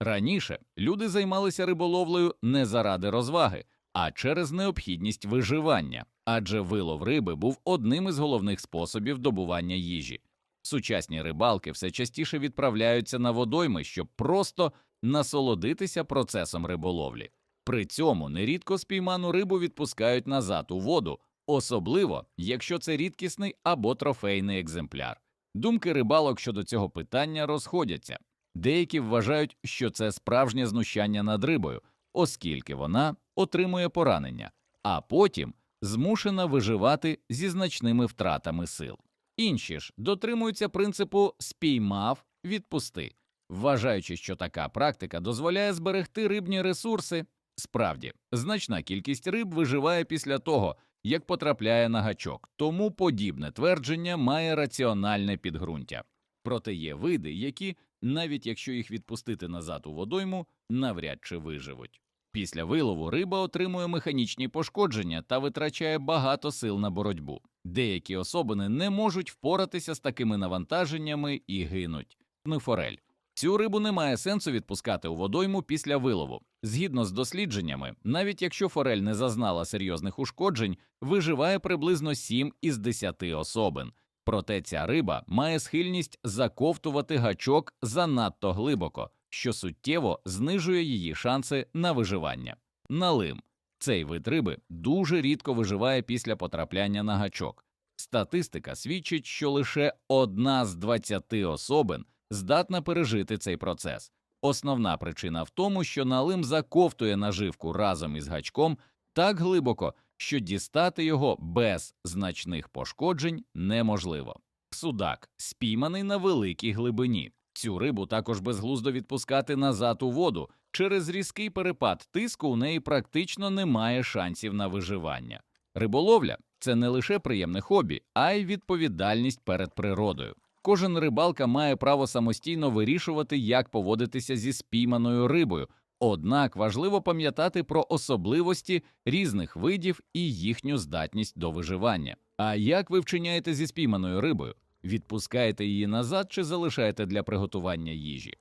Раніше люди займалися риболовлею не заради розваги, а через необхідність виживання, адже вилов риби був одним із головних способів добування їжі. Сучасні рибалки все частіше відправляються на водойми, щоб просто насолодитися процесом риболовлі. При цьому нерідко спійману рибу відпускають назад у воду, особливо якщо це рідкісний або трофейний екземпляр. Думки рибалок щодо цього питання розходяться. Деякі вважають, що це справжнє знущання над рибою, оскільки вона отримує поранення, а потім змушена виживати зі значними втратами сил. Інші ж дотримуються принципу спіймав, відпусти, вважаючи, що така практика дозволяє зберегти рибні ресурси. Справді, значна кількість риб виживає після того, як потрапляє на гачок, тому подібне твердження має раціональне підґрунтя. Проте є види, які, навіть якщо їх відпустити назад у водойму, навряд чи виживуть. Після вилову риба отримує механічні пошкодження та витрачає багато сил на боротьбу. Деякі особини не можуть впоратися з такими навантаженнями і гинуть. Ну, форель. Цю рибу немає сенсу відпускати у водойму після вилову. Згідно з дослідженнями, навіть якщо форель не зазнала серйозних ушкоджень, виживає приблизно 7 із 10 особин. Проте ця риба має схильність заковтувати гачок занадто глибоко, що суттєво знижує її шанси на виживання. Налим цей вид риби дуже рідко виживає після потрапляння на гачок. Статистика свідчить, що лише одна з 20 особин здатна пережити цей процес. Основна причина в тому, що налим заковтує наживку разом із гачком так глибоко, що дістати його без значних пошкоджень неможливо. Судак спійманий на великій глибині. Цю рибу також безглуздо відпускати назад у воду. Через різкий перепад тиску у неї практично немає шансів на виживання. Риболовля це не лише приємне хобі, а й відповідальність перед природою. Кожен рибалка має право самостійно вирішувати, як поводитися зі спійманою рибою. Однак важливо пам'ятати про особливості різних видів і їхню здатність до виживання. А як ви вчиняєте зі спійманою рибою? Відпускаєте її назад чи залишаєте для приготування їжі?